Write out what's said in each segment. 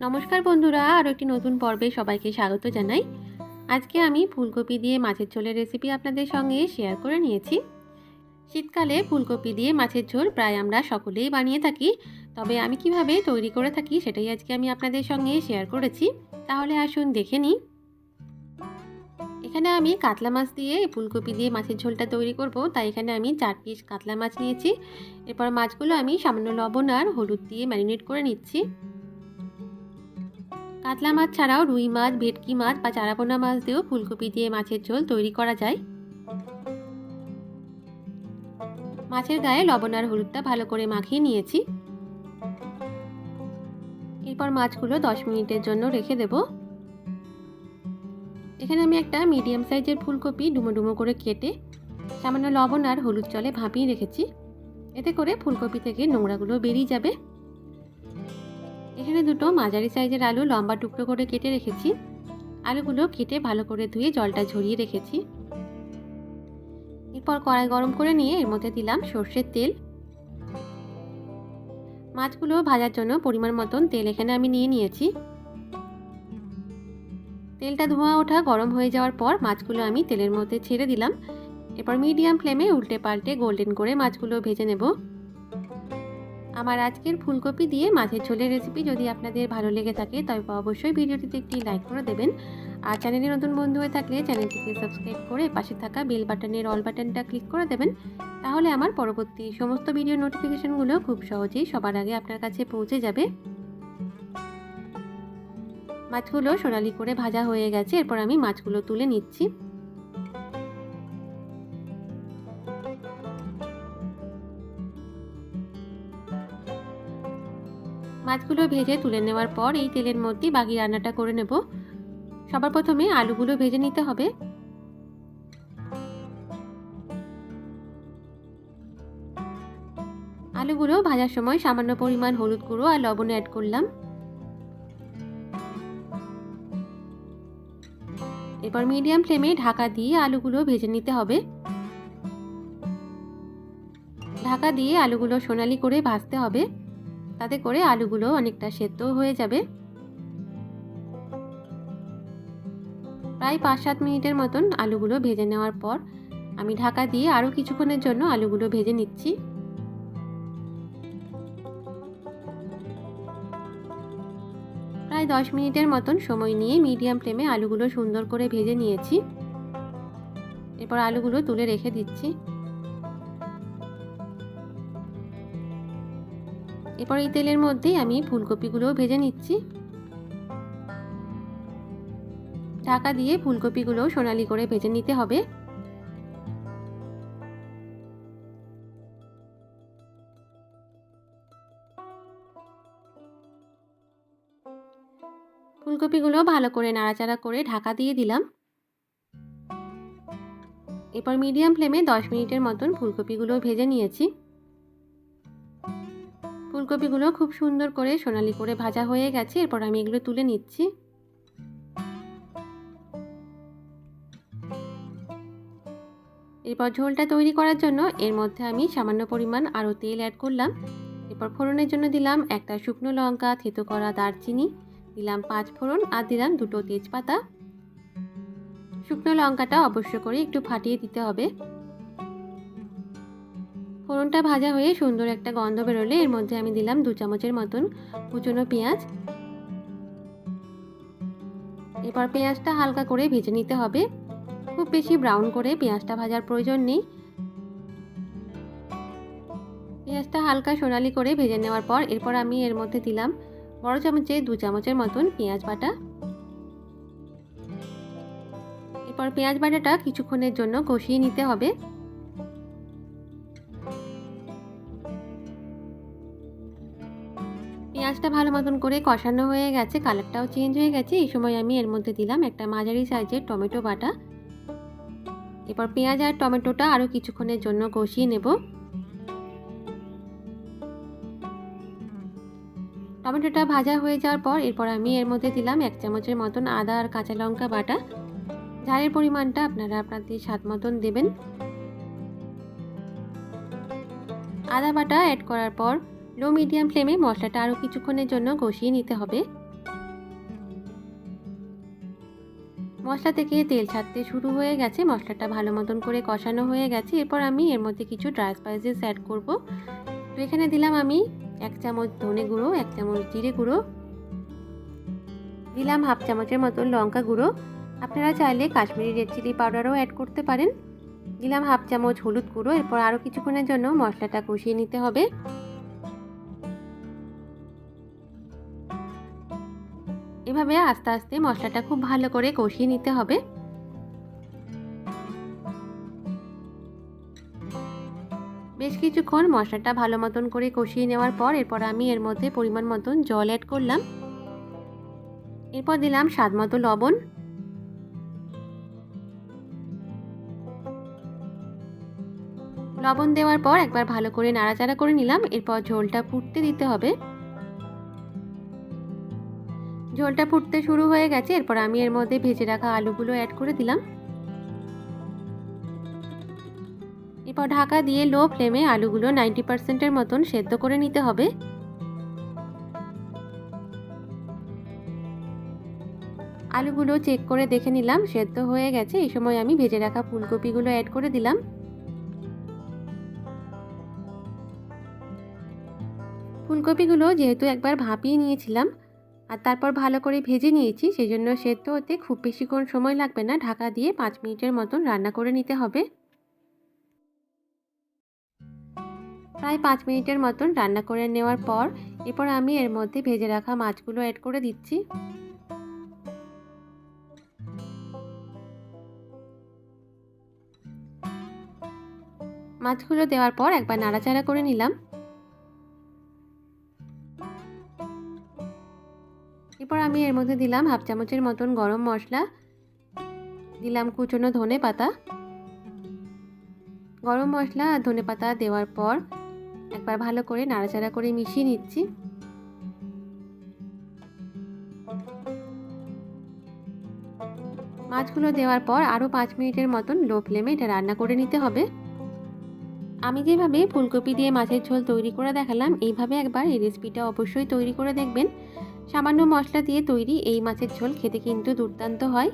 নমস্কার বন্ধুরা, আরও একটি নতুন পর্বে সবাইকে স্বাগত জানাই। আজকে আমি ফুলকপি দিয়ে মাছের ঝোলের রেসিপি আপনাদের সঙ্গে শেয়ার করে নিয়েছি। শীতকালে ফুলকপি দিয়ে মাছের ঝোল প্রায় আমরা সকলেই বানিয়ে থাকি। তবে আমি কীভাবে তৈরি করে থাকি সেটাই আজকে আমি আপনাদের সঙ্গে শেয়ার করেছি। তাহলে আসুন দেখে নিই। এখানে আমি কাতলা মাছ দিয়ে ফুলকপি দিয়ে মাছের ঝোলটা তৈরি করব। তাই এখানে আমি চার পিস কাতলা মাছ নিয়েছি। এরপর মাছগুলো আমি সামান্য লবণ আর হলুদ দিয়ে ম্যারিনেট করে নিচ্ছি। কাতলা মাছ ছাড়াও রুই মাছ, ভেটকি মাছ বা চারাপোনা মাছ দিয়েও ফুলকপি দিয়ে মাছের ঝোল তৈরি করা যায়। মাছের গায়ে লবণ আর হলুদটা ভালো করে মাখিয়ে নিয়েছি। এরপর মাছগুলো দশ মিনিটের জন্য রেখে দেব। এখানে আমি একটা মিডিয়াম সাইজের ফুলকপি ডুমো ডুমো করে কেটে সামান্য লবণ আর হলুদ জলে ভাপিয়ে রেখেছি। এতে করে ফুলকপি থেকে নোংরাগুলো বেরিয়ে যাবে। এখানে দুটো মাঝারি সাইজের আলু লম্বা টুকরো করে কেটে রেখেছি। আলুগুলো কেটে ভালো করে ধুয়ে জলটা ঝরিয়ে রেখেছি। এরপর কড়াই গরম করে নিয়ে এর মধ্যে দিলাম সর্ষের তেল। মাছগুলো ভাজার জন্য পরিমাণ মতন তেল এখানে আমি নিয়ে নিয়েছি। তেলটা ধোঁয়া ওঠা গরম হয়ে যাওয়ার পর মাছগুলো আমি তেলের মধ্যে ছেড়ে দিলাম। এরপর মিডিয়াম ফ্লেমে উল্টে পাল্টে গোল্ডেন করে মাছগুলো ভেজে নেব। আমার আজকের ফুলকপি দিয়ে মাছের ঝোলের রেসিপি যদি আপনাদের ভালো লেগে থাকে, তবে অবশ্যই ভিডিওটিতে একটি লাইক করে দেবেন। আর চ্যানেলে নতুন বন্ধু হয়ে থাকলে চ্যানেলটিকে সাবস্ক্রাইব করে পাশে থাকা বেল বাটনের অল বাটনটা ক্লিক করে দেবেন। তাহলে আমার পরবর্তী সমস্ত ভিডিও নোটিফিকেশনগুলো খুব সহজেই সবার আগে আপনার কাছে পৌঁছে যাবে। মাছগুলো সোনালি করে ভাজা হয়ে গেছে, এরপর আমি মাছগুলো তুলে নিচ্ছি। মাছগুলো ভেজে তুলে নেওয়ার পর এই তেলের মধ্যে বাকি রান্নাটা করে নেব। সবার প্রথমে আলুগুলো ভেজে নিতে হবে। আলুগুলো ভাজার সময় সামান্য পরিমাণ হলুদ গুঁড়ো আর লবণ অ্যাড করলাম। এবার মিডিয়াম ফ্লেমে ঢাকা দিয়ে আলুগুলো ভেজে নিতে হবে। ঢাকা দিয়ে আলুগুলো সোনালি করে ভাজতে হবে। তাতে করে আলুগুলো অনেকটা সেদ্ধ হয়ে যাবে। প্রায় পাঁচ সাত মিনিটের মতন আলুগুলো ভেজে নেওয়ার পর আমি ঢাকা দিয়ে আরও কিছুক্ষণের জন্য আলুগুলো ভেজে নিচ্ছি। প্রায় দশ মিনিটের মতন সময় নিয়ে মিডিয়াম ফ্লেমে আলুগুলো সুন্দর করে ভেজে নিয়েছি। এরপর আলুগুলো তুলে রেখে দিচ্ছি। এরপর এই তেলের মধ্যেই আমি ফুলকপিগুলো ভেজে নিচ্ছি। ঢাকা দিয়ে ফুলকপিগুলো সোনালি করে ভেজে নিতে হবে। ফুলকপিগুলো ভালো করে নাড়াচাড়া করে ঢাকা দিয়ে দিলাম। এরপর মিডিয়াম ফ্লেমে দশ মিনিটের মতন ফুলকপিগুলো ভেজে নিয়েছি। ফুলকপিগুলো খুব সুন্দর করে সোনালি করে ভাজা হয়ে গেছে, এরপর আমি এগুলো তুলে নিচ্ছি। এরপর ঝোলটা তৈরি করার জন্য এর মধ্যে আমি সামান্য পরিমাণ আরও তেল অ্যাড করলাম। এরপর ফোড়নের জন্য দিলাম একটা শুকনো লঙ্কা, থেতো করা দারচিনি, দিলাম পাঁচ ফোড়ন আর দিলাম দুটো তেজপাতা। শুকনো লঙ্কাটা অবশ্য করে একটু ফাটিয়ে দিতে হবে। ফোড়নটা ভাজা হয়ে সুন্দর একটা গন্ধ বেরোলে এর মধ্যে আমি দিলাম দু চামচের মতন কুচনো পেঁয়াজ। এরপর পেঁয়াজটা হালকা করে ভেজে নিতে হবে। খুব বেশি ব্রাউন করে পেঁয়াজটা ভাজার প্রয়োজন নেই। পেঁয়াজটা হালকা সোনালি করে ভেজে নেওয়ার পর এরপর আমি এর মধ্যে দিলাম বড় চামচে দু চামচের মতন পেঁয়াজ বাটা। এরপর পেঁয়াজ বাটাটা কিছুক্ষণের জন্য কষিয়ে নিতে হবে। পেঁয়াজটা ভালো মতন করে কষানো হয়ে গেছে, কালারটাও চেঞ্জ হয়ে গেছে। এই সময় আমি এর মধ্যে দিলাম একটা মাঝারি সাইজের টমেটো বাটা। এরপর পেঁয়াজ আর টমেটোটা আরও কিছুক্ষণের জন্য কষিয়ে নেব। টমেটোটা ভাজা হয়ে যাওয়ার পর এরপর আমি এর মধ্যে দিলাম এক চামচের মতন আদা আর কাঁচা লঙ্কা বাটা। ঝালের পরিমাণটা আপনারা আপনাদের স্বাদ মতন দেবেন। আদা বাটা অ্যাড করার পর লো মিডিয়াম ফ্লেমে মশলাটা আরও কিছুক্ষণের জন্য কষিয়ে নিতে হবে। মশলা থেকে তেল ছাড়তে শুরু হয়ে গেছে। মশলাটা ভালো মতন করে কষানো হয়ে গেছে। এরপর আমি এর মধ্যে কিছু ড্রাই স্পাইসেস অ্যাড করব। তো এখানে দিলাম আমি এক চামচ ধনে গুঁড়ো, এক চামচ জিরে গুঁড়ো, দিলাম হাফ চামচের মতন লঙ্কা গুঁড়ো। আপনারা চাইলে কাশ্মীরি রেড চিলি পাউডারও অ্যাড করতে পারেন। দিলাম হাফ চামচ হলুদ গুঁড়ো। এরপর আরও কিছুক্ষণের জন্য মশলাটা কষিয়ে নিতে হবে। এভাবে আস্তে আস্তে মশলাটা খুব ভালো করে কষিয়ে নিতে হবে। বেশ কিছুক্ষণ মশলাটা ভালো মতন করে কষিয়ে নেওয়ার পর এরপর আমি এর মধ্যে পরিমাণ মতন জল অ্যাড করলাম। এরপর দিলাম স্বাদ মতো লবণ। লবণ দেওয়ার পর একবার ভালো করে নাড়াচাড়া করে নিলাম। এরপর ঝোলটা ফুটতে দিতে হবে। ঝোলটা ফুটতে শুরু হয়ে গেছে, এরপর আমি এর মধ্যে ভেজে রাখা আলুগুলো অ্যাড করে দিলাম। এরপর ঢাকা দিয়ে লো ফ্লেমে আলুগুলো নাইনটি পার্সেন্টের মতন সেদ্ধ করে নিতে হবে। আলুগুলো চেক করে দেখে নিলাম, সেদ্ধ হয়ে গেছে। এই সময় আমি ভেজে রাখা ফুলকপিগুলো অ্যাড করে দিলাম। ফুলকপিগুলো যেহেতু একবার ভাপিয়ে নিয়েছিলাম আর তারপর ভালো করে ভেজে নিয়েছি সেই জন্য সেদ্ধ হতে খুব বেশিক্ষণ সময় লাগবে না। ঢাকা দিয়ে পাঁচ মিনিটের মতন রান্না করে নিতে হবে। প্রায় পাঁচ মিনিটের মতন রান্না করে নেওয়ার পর, এরপর আমি এর মধ্যে ভেজে রাখা মাছগুলো অ্যাড করে দিচ্ছি। মাছগুলো দেওয়ার পর একবার নাড়াচাড়া করে নিলাম। এরপর আমি এর মধ্যে দিলাম হাফ চামচের মতন গরম মশলা। দিলাম কুচনো ধনে পাতা। গরম মশলা আর ধনে পাতা দেওয়ার পর একবার ভালো করে নাড়াচাড়া করে মিশিয়ে নিচ্ছি। মাছগুলো দেওয়ার পর আরও পাঁচ মিনিটের মতন লো ফ্লেমে এটা রান্না করে নিতে হবে। আমি যেভাবে ফুলকপি দিয়ে মাছের ঝোল তৈরি করে দেখালাম, এইভাবে একবার এই রেসিপিটা অবশ্যই তৈরি করে দেখবেন। সামান্য মশলা দিয়ে তৈরি এই মাছের ঝোল খেতে কিন্তু দুর্দান্ত হয়।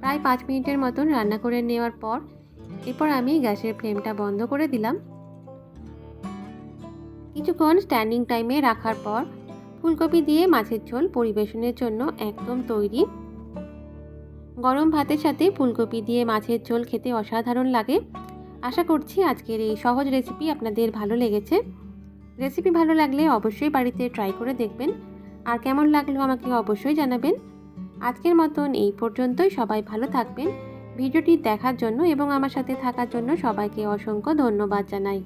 প্রায় পাঁচ মিনিটের মতন রান্না করে নেওয়ার পর, এরপর আমি গ্যাসের ফ্লেমটা বন্ধ করে দিলাম। কিছুক্ষণ স্ট্যান্ডিং টাইমে রাখার পর, ফুলকপি দিয়ে মাছের ঝোল পরিবেশনের জন্য একদম তৈরি। গরম ভাতের সাথে ফুলকপি দিয়ে মাছের ঝোল খেতে অসাধারণ লাগে। আশা করছি আজকের এই সহজ রেসিপি আপনাদের ভালো লেগেছে। রেসিপি ভালো লাগলে অবশ্যই বাড়িতে ট্রাই করে দেখবেন। আর কেমন লাগল আমাকে অবশ্যই জানাবেন। আজকের মতন এই পর্যন্তই সবাই ভালো থাকবেন। ভিডিওটি দেখার জন্য এবং আমার সাথে থাকার জন্য সবাইকে অসংখ্য ধন্যবাদ জানাই।